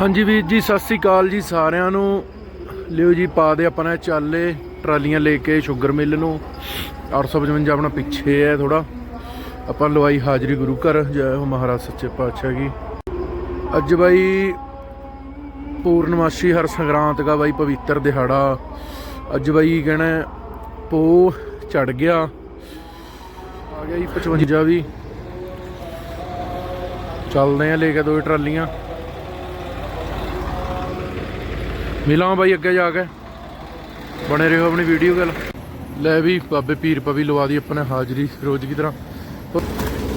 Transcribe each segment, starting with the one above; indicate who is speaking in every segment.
Speaker 1: ਹਾਂਜੀ ਵੀਰ ਜੀ, ਸਤਿ ਸ੍ਰੀ ਅਕਾਲ ਜੀ ਸਾਰਿਆਂ ਨੂੰ। ਲਿਓ ਜੀ, ਪਾ ਦੇ ਆਪਣਾ ਚਾਲੇ, ਟਰਾਲੀਆਂ ਲੈ ਕੇ ਸ਼ੂਗਰ ਮਿਲ ਨੂੰ। 855 ਆਪਣਾ ਪਿੱਛੇ ਹੈ ਥੋੜਾ ਆਪਾਂ ਲਵਾਈ ਹਾਜ਼ਰੀ ਗੁਰੂ ਘਰ, ਜੈ ਹੋ ਮਹਾਰਾਜ ਸੱਚੇ ਪਾਤਸ਼ਾਹ ਜੀ। ਅੱਜ ਬਾਈ ਪੂਰਨਮਾਸ਼ੀ ਹਰ ਸੰਗਰਾਂਤ ਦਾ ਬਾਈ ਪਵਿੱਤਰ ਦਿਹਾੜਾ। ਅੱਜ ਬਾਈ ਕਹਿਣਾ ਪੋ ਚੜ ਗਿਆ। ਆ ਗਿਆ ਜੀ 55 ਵੀ। ਚੱਲਦੇ ਆ ਲੈ ਕੇ ਦੋ ਟਰਾਲੀਆਂ। ਮਿਲਾਂ ਬਾਈ ਅੱਗੇ ਜਾ ਕੇ। ਬਣੇ ਰਹੋ ਆਪਣੀ ਵੀਡੀਓ ਗੱਲ। ਲੈ ਵੀ ਬਾਬੇ ਪੀਰ ਪਵੀ ਲਵਾ ਦੀ ਆਪਣੇ ਹਾਜ਼ਰੀ, ਰੋਜ਼ ਕੀ ਤਰ੍ਹਾਂ।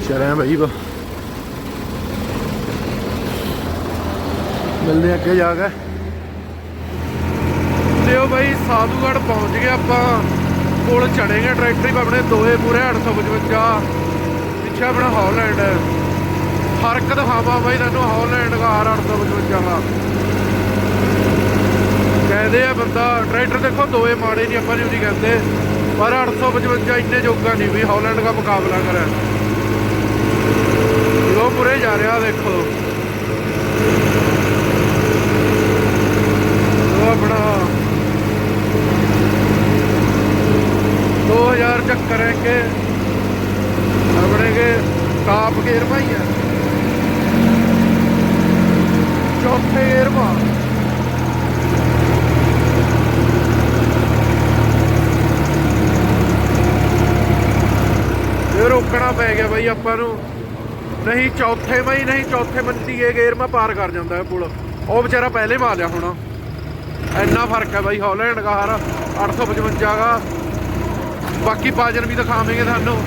Speaker 1: ਚਲਿਆ ਬਾਈ ਬਾ ਮਿਲਦੇ ਅੱਗੇ ਜਾ ਕੇ। ਲਿਓ ਬਾਈ ਸਾਧੂਗੜ ਪਹੁੰਚ ਗਏ ਆਪਾਂ। ਕੋਲ ਚੜੇਗੇ ਟਰੈਕਟਰ ਹੀ ਆਪਣੇ ਦੋਏ ਪੂਰੇ 855 ਪਿੱਛੇ ਆਪਣਾ ਹੌਲੈਂਡ ਹੈ। ਫ਼ਰਕ ਦਿਖਾਵਾ ਬਾਈ ਤੈਨੂੰ ਹੌਲੈਂਡ ਦਾ ਆਰ 855 ਦਾ। ਕਹਿੰਦੇ ਆ ਬੰਦਾ, ਟਰੈਕਟਰ ਦੇਖੋ ਦੋਏ ਮਾੜੇ ਨਹੀਂ, ਆਪਾਂ ਨਹੀਂ ਕਹਿੰਦੇ। ਪਰ 855 ਇੰਨੇ ਜੋਗਾ ਨਹੀਂ ਵੀ ਹਾਲੈਂਡ ਦਾ ਮੁਕਾਬਲਾ ਕਰੇ ਲੋ ਪੂਰੇ ਜਾ ਰਿਹਾ ਦੇਖੋ। ਉਹ ਆਪਣਾ। 2000 ਚੱਕਰ ਹੈ ਕਿ ਆਪਣੇ ਕੇ ਟਾਪ ਗੇਅਰ ਭਾਈ ਆ। ਚੌਥੇ ਗੇਅਰ ਪਾ ਇਹ ਰੋਕਣਾ ਪੈ ਗਿਆ ਬਾਈ ਆਪਾਂ ਨੂੰ। ਨਹੀਂ, ਚੌਥੇ ਬਾਈ, ਨਹੀਂ, ਚੌਥੇ ਮੰਤੀਏ ਗੇਰ ਮੈਂ ਪਾਰ ਕਰ ਜਾਂਦਾ ਇਹ ਪੁਲ। ਉਹ ਵਿਚਾਰਾ ਪਹਿਲੇ ਮਾ ਲਿਆ ਹੋਣਾ। ਇੰਨਾ ਫ਼ਰਕ ਹੈ ਬਾਈ ਹਾਲੈਂਡ ਦਾ ਹਰ 855 ਦਾ। ਬਾਕੀ ਪਾਜਨ ਵੀ ਦਿਖਾਵਾਂਗੇ ਤੁਹਾਨੂੰ।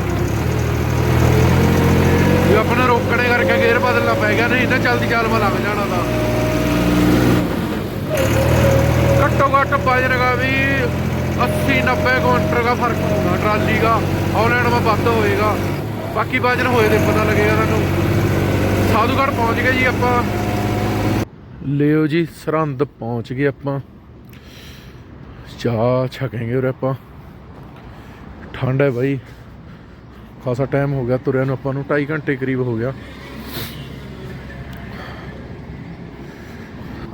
Speaker 1: ਇਹ ਆਪਣਾ ਰੋਕਣੇ ਕਰਕੇ ਗੇਅਰ ਬਦਲਣਾ ਪੈ ਗਿਆ। ਨਹੀਂ ਤਾਂ ਜਲਦੀ ਚਾਲ ਮਾ ਲੱਗ ਜਾਣਾ ਤਾਂ। ਘੱਟੋ ਘੱਟ ਪਾਜਨ ਦਾ ਵੀ 80 90 ਕੁਇੰਟਲ ਦਾ ਫ਼ਰਕ ਹੋਊਗਾ ਟਰਾਲੀ ਦਾ, ਹਾਲੈਂਡ ਮਾ ਵੱਧ ਹੋਏਗਾ। ਬਾਕੀ ਬਾਜਨ ਹੋਏ ਤੇ ਪਤਾ ਲੱਗੇਗਾ ਤੁਹਾਨੂੰ ਸਾਧੂਗੜ ਪਹੁੰਚ ਗਏ ਜੀ ਆਪਾਂ। ਲਿਓ ਜੀ, ਸਰਹੰਦ ਪਹੁੰਚ ਗਏ ਆਪਾਂ। ਚਾਹ ਛਕਾਂਗੇ ਉਰੇ ਆਪਾਂ। ਠੰਡ ਹੈ ਬਾਈ। ਖਾਸਾ ਟਾਈਮ ਹੋ ਗਿਆ ਤੁਰਿਆ ਨੂੰ ਆਪਾਂ ਨੂੰ 2.5 ਘੰਟੇ ਕਰੀਬ ਹੋ ਗਿਆ।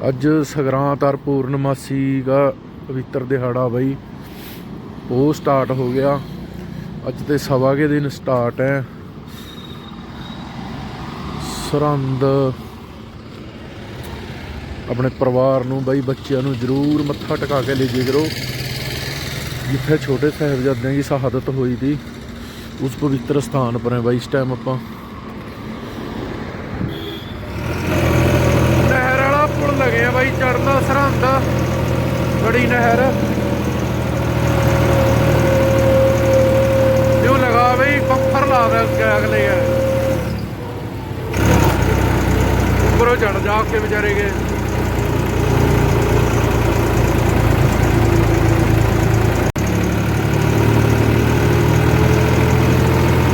Speaker 1: ਅੱਜ ਸਗਰਾਂਤ ਔਰ ਪੂਰਨਮਾਸੀ ਦਾ ਪਵਿੱਤਰ ਦਿਹਾੜਾ ਬਾਈ। ਉਹ ਸਟਾਰਟ ਹੋ ਗਿਆ। ਅੱਜ ਤੇ ਸਵਾ ਕੇ ਦਿਨ ਸਟਾਰਟ ਹੈ। ਸਰਹੰਦ। ਆਪਣੇ ਪਰਿਵਾਰ ਨੂੰ, ਬਾਈ ਬੱਚਿਆਂ ਨੂੰ ਜ਼ਰੂਰ ਮੱਥਾ ਟਿਕਾ ਕੇ ਲੈ ਜੇ ਕਰੋ। ਜਿੱਥੇ ਛੋਟੇ ਸਾਹਿਬਜ਼ਾਦਿਆਂ ਦੀ ਸ਼ਹਾਦਤ ਹੋਈ ਸੀ, ਉਸ ਪਵਿੱਤਰ ਸਥਾਨ ਪਰ ਹੈ ਬਾਈ ਇਸ ਟਾਈਮ ਆਪਾਂ। ਨਹਿਰ ਵਾਲਾ ਪੁਲ ਲਗੇ ਬਾਈ ਚੜਨਾ ਸਰਹੰਦ। ਬੜੀ ਨਹਿਰ ਜੋ ਲਗਾ ਬਈ ਪੰਪਰ ਲਾ ਦੇ ਅਗਲੇ। ਹੈ ਉੱਪਰੋਂ ਚੜ ਜਾ ਕੇ ਵਿਚਾਰੇ ਗਏ।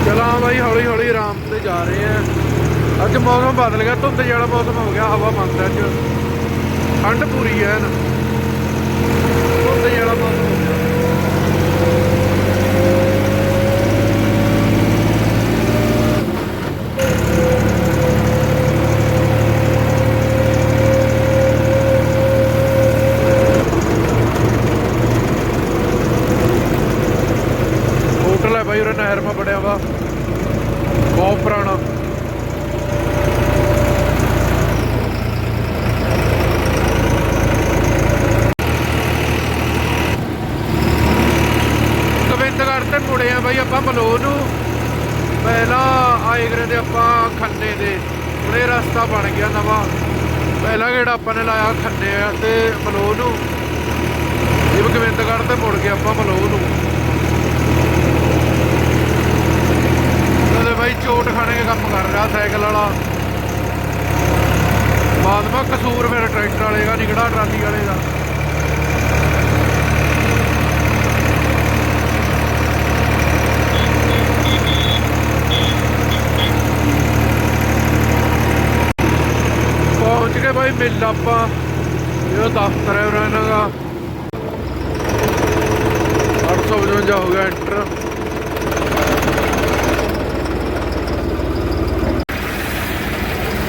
Speaker 1: ਚਲਾਂ ਬਾਈ ਹੌਲੀ ਹੌਲੀ ਆਰਾਮ ਤੇ ਜਾ ਰਹੇ ਆ। ਅੱਜ ਮੌਸਮ ਬਦਲ ਗਿਆ, ਧੁੰਦ ਜਿਹੜਾ ਮੌਸਮ ਹੋ ਗਿਆ, ਹਵਾ ਮੰਦ ਹੈ ਅੱਜ। ਠੰਡ ਪੂਰੀ ਹੈ ਨਾ ਧੁੰਦ ਜਿਹੜਾ ਮੌਸਮ ਹੋ ਗਿਆ ਹੋਟਲ ਹੈ ਬਾਈ ਉਰੇ ਵਾ। ਬਹੁਤ ਪੁਰਾਣਾ। ਗੋਬਿੰਦਗੜ੍ਹ ਤੇ ਮੁੜੇ ਆ ਬਾਈ ਆਪਾਂ ਮਲੋਹ ਨੂੰ। ਪਹਿਲਾਂ ਆਏ ਗਰੇ ਦੇ ਆਪਾਂ ਖੰਨੇ ਦੇ। ਹੁਣ ਰਸਤਾ ਬਣ ਗਿਆ ਨਵਾਂ। ਪਹਿਲਾਂ ਗੇੜਾ ਆਪਾਂ ਨੇ ਲਾਇਆ ਖੰਨੇ ਤੇ ਮਲੋਹ ਨੂੰ। ਇਹ ਗੋਬਿੰਦਗੜ੍ਹ ਤੇ ਮੁੜ ਗਏ ਆਪਾਂ ਮਲੋਹ ਨੂੰ। ਉਹਦੇ ਬਾਈ ਚੋਟ ਖਾਣੇ ਦਾ ਕੰਮ ਕਰ ਰਿਹਾ ਸਾਈਕਲ ਵਾਲਾ। ਬਾਅਦ ਮਾ ਕਸੂਰ ਫਿਰ ਟਰੈਕਟਰ ਵਾਲੇ ਦਾ ਨਿਕੜਾ ਟਰਾਲੀ ਵਾਲੇ ਦਾ। ਪਹੁੰਚ ਗਏ ਬਾਈ ਮਿਲ ਆਪਾਂ। ਇਹ ਦਫ਼ਤਰ ਹੈ ਉਹਨਾਂ ਦਾ। 855 ਹੋ ਗਿਆ ਐਂਟਰ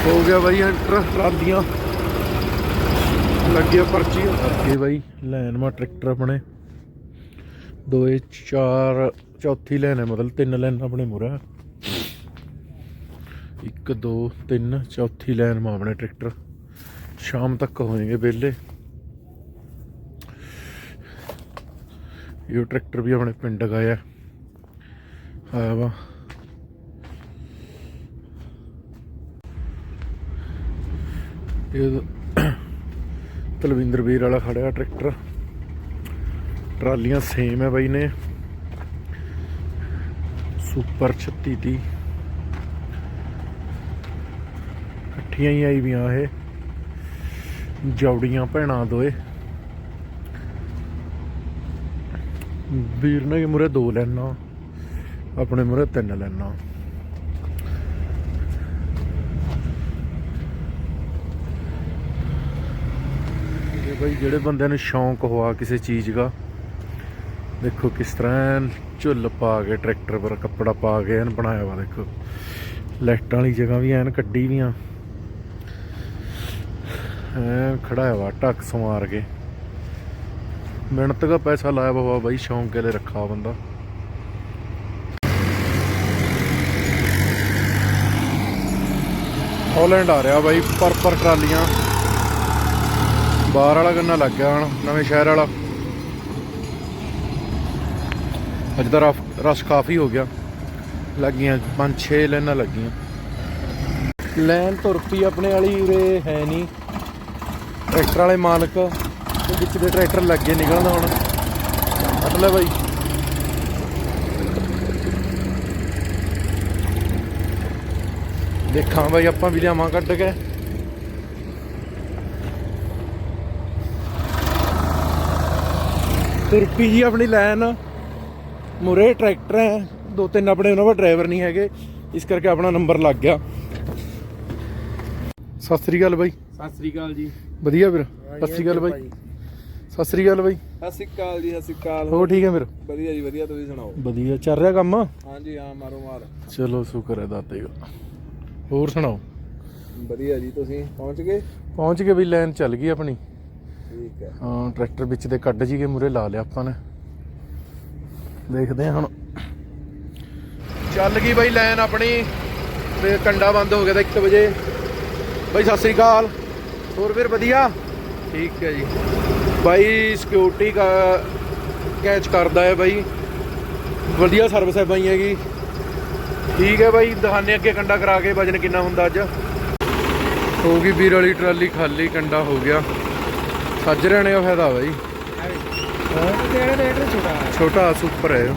Speaker 1: ਹੋ ਗਿਆ ਬਾਈ ਐਂਟਰ ਟਰਾਲੀਆਂ ਲੱਗੇ ਪਰਚੀ। ਅੱਗੇ ਬਾਈ, ਲੈਣ ਮਾ ਟਰੈਕਟਰ ਆਪਣੇ। ਦੋਏ ਚਾਰ, ਚੌਥੀ ਲੈਣ ਹੈ, ਮਤਲਬ ਤਿੰਨ ਲੈਣ ਆਪਣੇ ਮੁਰਾ ਇੱਕ, ਦੋ, ਤਿੰਨ, ਚੌਥੀ ਲੈਣ ਮਾ ਆਪਣੇ ਟਰੈਕਟਰ। ਸ਼ਾਮ ਤੱਕ ਹੋਣਗੇ ਵਿਹਲੇ। ਇਹ ਟਰੈਕਟਰ ਵੀ ਆਪਣੇ ਪਿੰਡ ਗਾਇਆ। ਆਇਆ ਵਾ। ਇਹ ਤਲਵਿੰਦਰ ਵੀਰ ਵਾਲਾ ਖੜਿਆ ਟਰੈਕਟਰ। ਟਰਾਲੀਆਂ ਸੇਮ ਹੈ ਬਾਈ ਨੇ। ਸੁਪਰ 36 ਦੀ ਇਕੱਠੀਆਂ ਹੀ ਆਈ ਵੀਆਂ ਇਹ। ਜੌੜੀਆਂ ਭੈਣਾਂ ਦੋਏ। ਵੀਰ ਨੇ ਮੁਰੇ ਦੋ ਲੈਣਾ। ਆਪਣੇ ਮੁਰੇ ਤਿੰਨ ਲੈਣਾ। ਇਹ ਬਈ ਜਿਹੜੇ ਬੰਦਿਆਂ ਨੂੰ ਸ਼ੌਂਕ ਹੋਆ ਕਿਸੇ ਚੀਜ਼ ਦਾ, ਦੇਖੋ ਕਿਸ ਤਰ੍ਹਾਂ ਝੁੱਲ ਪਾ ਕੇ ਟਰੈਕਟਰ ਪਰ ਕੱਪੜਾ ਪਾ ਕੇ ਐਨ ਬਣਾਇਆ ਵਾ, ਦੇਖੋ। ਲਾਈਟਾਂ ਵਾਲੀ ਜਗ੍ਹਾ ਵੀ ਐਨ ਕੱਢੀ ਵੀਆਂ। ਐਨ ਖੜਾਇਆ ਵਾ ਟੱਕ ਸਮਾਰ ਕੇ। ਮਿਹਨਤ ਦਾ ਪੈਸਾ ਲਾਇਆ ਵਾ ਬਾਈ, ਸ਼ੌਂਕ ਕੇ ਲਈ ਰੱਖਾ ਬੰਦਾ। ਹਾਲੈਂਡ ਆ ਰਿਹਾ ਬਾਈ ਪਰ ਪਰ ਟਰਾਲੀਆਂ। ਬਾਹਰ ਵਾਲਾ ਗੰਨਾ ਲੱਗ ਗਿਆ ਹੁਣ ਨਵੇਂ ਸ਼ਹਿਰ ਵਾਲਾ। ਅੱਜ ਦਾ ਰਸ਼ ਕਾਫੀ ਹੋ ਗਿਆ। ਲੱਗੀਆਂ ਪੰਜ 6 ਲਾਈਨਾਂ ਲੱਗੀਆਂ। ਲੈਨ ਤੁਰ ਪਈ ਆਪਣੇ ਵਾਲੀ ਉਰੇ ਹੈ ਨਹੀਂ। ਟਰੈਕਟਰ ਵਾਲੇ ਮਾਲਕ ਤੇ ਵਿੱਚ ਦੇ ਟਰੈਕਟਰ ਲੱਗੇ ਨਿਕਲਦਾ ਹੁਣ। ਮਤਲਬ ਬਾਈ। ਦੇਖਾਂ ਬਾਈ ਆਪਾਂ ਵੀ ਲਿਆਵਾਂ ਕੱਢ ਕੇ। ਤੁਰਪੀ ਜੀ ਆਪਣੀ ਲਾਈਨ ਮੁਰੇ ਟਰੈਕਟਰ ਹੈ। ਦੋ ਤਿੰਨ ਆਪਣੇ ਉਹਨਾਂ ਕੋਲ ਡਰਾਈਵਰ ਨਹੀਂ ਹੈਗੇ। ਇਸ ਕਰਕੇ ਆਪਣਾ ਨੰਬਰ ਲੱਗ ਗਿਆ। ਸਤਿ ਸ੍ਰੀ ਅਕਾਲ ਬਾਈ।
Speaker 2: ਸਤਿ ਸ੍ਰੀ ਅਕਾਲ ਜੀ।
Speaker 1: ਵਧੀਆ ਵੀਰ? ਸਤਿ ਸ੍ਰੀ ਅਕਾਲ ਬਾਈ। ਸਤਿ ਸ੍ਰੀ ਅਕਾਲ ਬਾਈ।
Speaker 2: ਸਤਿ ਸ੍ਰੀ ਅਕਾਲ ਜੀ ਸਤਿ ਸ੍ਰੀ ਅਕਾਲ।
Speaker 1: ਹੋ ਠੀਕ ਹੈ ਵੀਰ?
Speaker 2: ਵਧੀਆ ਜੀ ਵਧੀਆ ਤੁਸੀਂ ਸੁਣਾਓ?
Speaker 1: ਵਧੀਆ ਚੱਲ ਰਿਹਾ ਕੰਮ?
Speaker 2: ਹਾਂਜੀ ਹਾਂ ਮਾਰੋ ਮਾਰ।
Speaker 1: ਚਲੋ ਸ਼ੁਕਰ ਹੈ ਦਾਤੇ ਦਾ। ਹੋਰ ਸੁਣਾਓ?
Speaker 2: ਵਧੀਆ ਜੀ ਤੁਸੀਂ ਪਹੁੰਚ ਗਏ?
Speaker 1: ਪਹੁੰਚ ਗਏ ਵੀ ਲਾਈਨ ਚੱਲ ਗਈ ਆਪਣੀ।
Speaker 2: ਠੀਕ ਹੈ।
Speaker 1: ਹਾਂ ਟਰੈਕਟਰ ਵਿੱਚ ਦੇ ਕੱਢ ਜੀ ਕੇ ਮੂਰੇ ਲਾ ਲਿਆ ਆਪਾਂ ਨੇ। ਦੇਖਦੇ ਹਾਂ ਹੁਣ। ਚੱਲ ਗਈ ਬਾਈ ਲਾਈਨ ਆਪਣੀ ਤੇ ਕੰਡਾ ਬੰਦ ਹੋ ਗਿਆ ਤਾਂ 1 ਵਜੇ। ਬਾਈ ਸਤਿ ਸ੍ਰੀ ਅਕਾਲ। ਹੋਰ ਵੀਰ ਵਧੀਆ? ਠੀਕ ਹੈ ਜੀ। ਬਾਈ ਸਿਕਿਉਰਿਟੀ ਕੈਚ ਕਰਦਾ ਹੈ ਬਾਈ। ਵਧੀਆ ਸਰਵਿਸ ਹੈ ਬਾਈ ਹੈਗੀ। ਠੀਕ ਹੈ ਬਾਈ ਦਿਖਾਣੇ ਅੱਗੇ ਕੰਡਾ ਕਰਾ ਕੇ ਵਜਨ ਕਿੰਨਾ ਹੁੰਦਾ ਅੱਜ। ਹੋ ਗਈ ਵੀਰ ਵਾਲੀ ਟਰਾਲੀ ਖਾਲੀ ਕੰਡਾ ਹੋ ਗਿਆ। ਸੱਜ ਰਹਿਣੇ ਦਾ ਫਾਇਦਾ ਬਾਈ।
Speaker 2: ਕਿਹੜਾ ਰੇਟ ਛੋਟਾ
Speaker 1: ਛੋਟਾ ਸੁਪਰ ਹੈ।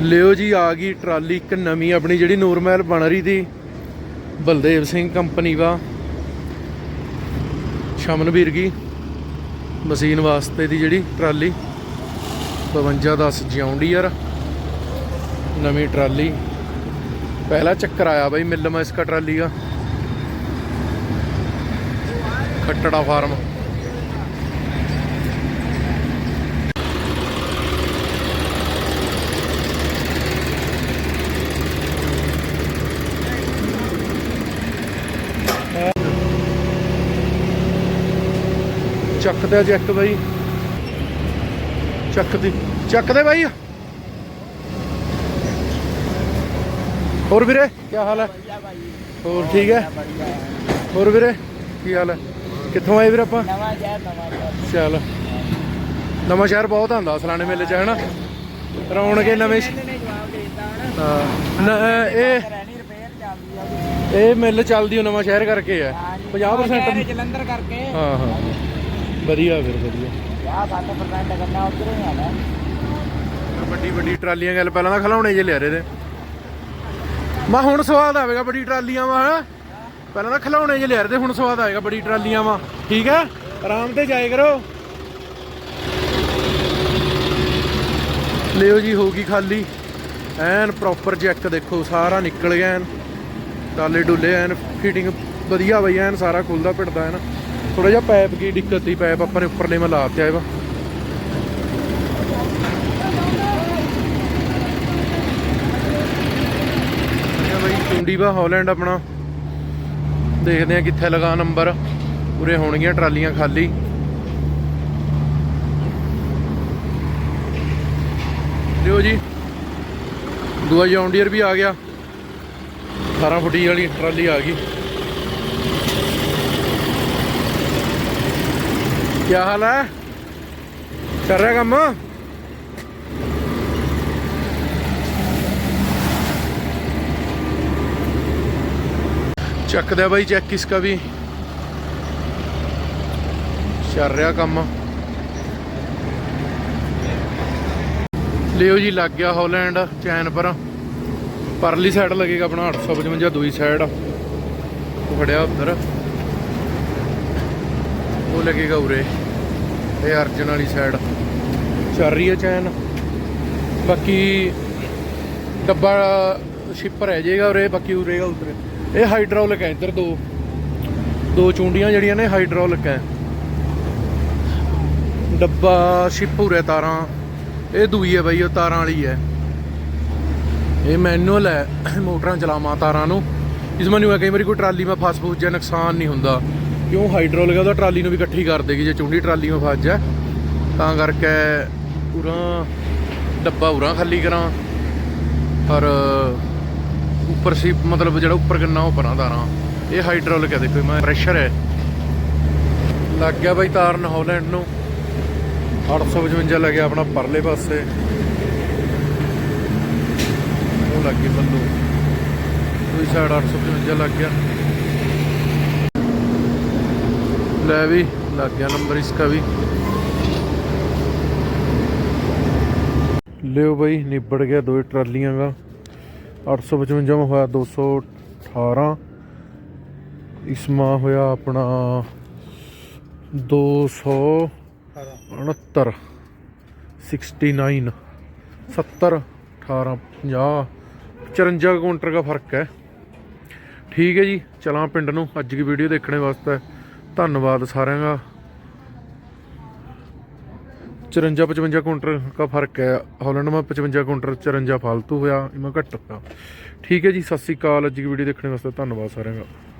Speaker 1: ਲਿਓ ਜੀ, ਆ ਗਈ ਟਰਾਲੀ ਇੱਕ ਨਵੀਂ, ਆਪਣੀ ਜਿਹੜੀ ਨੂਰਮਹਿਲ ਬਣ ਰਹੀ ਦੀ ਬਲਦੇਵ ਸਿੰਘ ਕੰਪਨੀ ਵਾ ਸ਼ਮਨਵੀਰ ਕੀ ਮਸ਼ੀਨ ਵਾਸਤੇ ਦੀ ਜਿਹੜੀ ਟਰਾਲੀ। 5210 ਜੌਂਡੀਅਰ ਨਵੀਂ ਟਰਾਲੀ। ਪਹਿਲਾ ਚੱਕਰ ਆਇਆ ਬਾਈ ਮਿਲ ਮਾ ਇਸਕਾ ਟਰਾਲੀ ਦਾ। ਖੱਟੜਾ ਫਾਰਮ। ਚੱਕ ਦੇ ਜੈਕ ਬਾਈ। ਚੱਕ ਦੀ ਚੱਕ ਦੇ ਬਾਈ। ਹੋਰ ਵੀਰੇ ਕੀ ਹਾਲ ਹੈ? ਹੋਰ ਠੀਕ ਹੈ? ਹੋਰ ਵੀਰੇ ਕੀ ਹਾਲ ਹੈ? ਕਿੱਥੋਂ ਆਏ ਵੀਰ ਆਪਾਂ?
Speaker 3: ਨਵਾਂ ਸ਼ਹਿਰ ਨਵਾਂ ਸ਼ਹਿਰ।
Speaker 1: ਚੱਲ। ਨਵਾਂ ਸ਼ਹਿਰ ਬਹੁਤ ਆਉਂਦਾ ਸਲਾਣੇ ਮੇਲੇ ਚ ਹੈਨਾ? ਰੌਣਕੇ ਨਵੇਂ ਹਾਂ। ਨ- ਇਹ ਇਹ ਮਿਲ ਚੱਲਦੀ ਉਹ ਨਵਾਂ ਸ਼ਹਿਰ ਕਰਕੇ ਹੈ 50%
Speaker 3: ਸ਼ਹਿਰ ਜਲੰਧਰ ਕਰਕੇ।
Speaker 1: ਹਾਂ ਹਾਂ। ਵਧੀਆ ਵੀਰ ਵਧੀਆ।
Speaker 3: 50 60% ਕਰਨਾ ਉਧਰ ਹੀ ਆਣਾ
Speaker 1: ਵੱਡੀ ਵੱਡੀ ਟਰਾਲੀਆਂ ਗੱਲ ਪਹਿਲਾਂ ਤਾਂ ਖਲਾਉਣੇ ਜੇ ਲਿਆ ਰਹੇ ਤੇ। ਮੈਂ ਹੁਣ ਸਵਾਦ ਆਵੇਗਾ ਬੜੀ ਟਰਾਲੀਆਂ ਵਾ ਪਹਿਲਾਂ ਤਾਂ ਖਲਾਉਣੇ ਜੇ ਲਿਆ ਰਹੇ ਤੇ ਹੁਣ ਸਵਾਦ ਆਏਗਾ ਬੜੀ ਟਰਾਲੀਆਂ ਵਾ। ਠੀਕ ਹੈ? ਆਰਾਮ ਤੇ ਜਾਏ ਕਰੋ। ਲਿਓ ਜੀ ਹੋ ਗਈ ਖਾਲੀ। ਐਨ ਪ੍ਰੋਪਰ ਚੈੱਕ ਦੇਖੋ ਸਾਰਾ ਨਿਕਲ ਗਿਆ ਐਨ। ਟਾਲੇ ਡੁੱਲੇ ਐਨ ਫਿਟਿੰਗ ਵਧੀਆ ਬਈ ਐਨ ਸਾਰਾ ਖੁੱਲਦਾ ਪਿੜਦਾ ਐਨ। ਥੋੜਾ ਜਿਹਾ ਪਾਈਪ ਕੀ ਦਿੱਕਤ ਸੀ, ਪਾਈਪ ਆਪਾਂ ਨੇ ਉੱਪਰਲੇ ਮੈਂ ਲਾ ਦਿੱਤਾ ਇਹਵਾ ਚੁੰਡੀ ਵਾ ਹਾਲੈਂਡ ਆਪਣਾ। ਦੇਖਦੇ ਆ ਕਿੱਥੇ ਲਗਾ ਨੰਬਰ। ਉਰੇ ਹੋਣਗੀਆਂ ਟਰਾਲੀਆਂ ਖਾਲੀ। ਲਿਓ ਜੀ। ਦੂਆ ਜੌਂਡੀਅਰ ਵੀ ਆ ਗਿਆ। 18 ਫੁੱਟੀ ਵਾਲੀ ਟਰਾਲੀ ਆ ਗਈ। ਕੀ ਹਾਲ ਹੈ? ਕਰ ਰਿਹਾ ਕੰਮ? ਚੱਕਦਾ ਬਾਈ ਚੈੱਕ ਇਸਕਾ ਵੀ। ਚੱਲ ਰਿਹਾ ਕੰਮ। ਲਿਓ ਜੀ, ਲੱਗ ਗਿਆ ਹਾਲੈਂਡ ਚੈਨ ਪਰ ਪਰਲੀ ਸਾਈਡ ਲੱਗੇਗਾ ਆਪਣਾ 855 ਦੂਜੀ ਸਾਈਡ ਫੜਿਆ ਉੱਧਰ। ਉਹ ਲੱਗੇਗਾ ਉਰੇ, ਇਹ ਅਰਜਨ ਵਾਲੀ ਸਾਈਡ ਚੱਲ ਰਹੀ ਹੈ ਚੈਨ। ਬਾਕੀ ਡੱਬਾ ਸ਼ਿਪਰ ਰਹਿ ਜਾਏਗਾ ਉਰੇ, ਬਾਕੀ ਉਰੇਗਾ ਉਤਰੇ ਇਹ ਹਾਈਡ੍ਰੋਲਿਕ ਹੈ ਇੱਧਰ ਦੋ। ਦੋ ਚੁੰਡੀਆਂ ਜਿਹੜੀਆਂ ਨੇ ਹਾਈਡ੍ਰੋਲਿਕ ਹੈ। ਡੱਬਾ ਸ਼ਿਪ ਉਰੇ ਤਾਰਾਂ। ਇਹ ਦੂਈ ਹੈ ਬਾਈ, ਉਹ ਤਾਰਾਂ ਵਾਲੀ ਹੈ। ਇਹ ਮੈਨੂਅਲ ਹੈ, ਮੋਟਰਾਂ ਚਲਾਵਾਂ ਤਾਰਾਂ ਨੂੰ। ਇਸ ਮੈਨੂੰ ਕਈ ਵਾਰੀ ਕੋਈ ਟਰਾਲੀ ਮਾ ਫਸ ਫੂਸ ਜਾਂ ਨੁਕਸਾਨ ਨਹੀਂ ਹੁੰਦਾ। ਕਿਉਂ ਹਾਈਡ੍ਰੋਲਿਕ ਉਹਦਾ ਟਰਾਲੀ ਨੂੰ ਵੀ ਇਕੱਠੀ ਕਰ ਦੇਗੀ, ਜੇ ਚੁੰਡੀ ਟਰਾਲੀ ਨੂੰ ਫਸ ਜਾ। ਤਾਂ ਕਰਕੇ ਉਰਾਂ ਡੱਬਾ ਉਰਾਂ ਖਾਲੀ ਕਰਾਂ। ਪਰ ਉੱਪਰ ਸੀ, ਮਤਲਬ ਜਿਹੜਾ ਉੱਪਰ ਗੰਨਾ, ਉਹ ਪਰਾਂ ਤਾਰਾਂ। ਇਹ ਹਾਈਡ੍ਰੋਲਿਕ ਹੈ ਦੇਖੋ ਮੈਂ ਪ੍ਰੈਸ਼ਰ ਹੈ। ਲੱਗ ਗਿਆ ਬਾਈ ਤਾਰਨ ਹਾਲੈਂਡ ਨੂੰ। 855 ਲੱਗਿਆ ਆਪਣਾ ਪਰਲੇ ਪਾਸੇ। ਉਹ ਲੱਗ ਗਈ ਬੱਲੂ ਦੂਜੀ ਸਾਈਡ 855 ਲੱਗ ਗਿਆ। ਲੈ ਵੀ, ਲੱਗ ਗਿਆ ਨੰਬਰ ਇਸਕਾ ਵੀ। ਲਿਓ ਬਈ, ਨਿਬੜ ਗਿਆ ਦੋ ਟਰਾਲੀਆਂ ਦਾ। 855 ਮਾ ਹੋਇਆ 218 ਇਸਮਾ ਹੋਇਆ ਆਪਣਾ 200 69 69 70 18 50 54 ਕਾਊਂਟਰ ਦਾ ਫ਼ਰਕ ਹੈ। ਠੀਕ ਹੈ ਜੀ ਚਲਾਂ ਪਿੰਡ ਨੂੰ। ਅੱਜ ਦੀ ਵੀਡੀਓ ਦੇਖਣੇ ਵਾਸਤੇ। ਧੰਨਵਾਦ ਸਾਰਿਆਂ ਦਾ। 54 55 ਕਾਊਂਟਰ ਦਾ ਫ਼ਰਕ ਹੈ। ਹਾਲੈਂਡ ਮਾ 55 ਕੁਇੰਟਲ 54 ਫालतू ਹੋਇਆ। ਇਮਾ ਘੱਟ ਹੋਇਆ ਠੀਕ ਹੈ ਜੀ, ਸਤਿ ਸ੍ਰੀ ਅਕਾਲ। ਅੱਜ ਦੀ ਵੀਡੀਓ ਦੇਖਣ ਵਾਸਤੇ ਧੰਨਵਾਦ ਸਾਰਿਆਂ ਦਾ।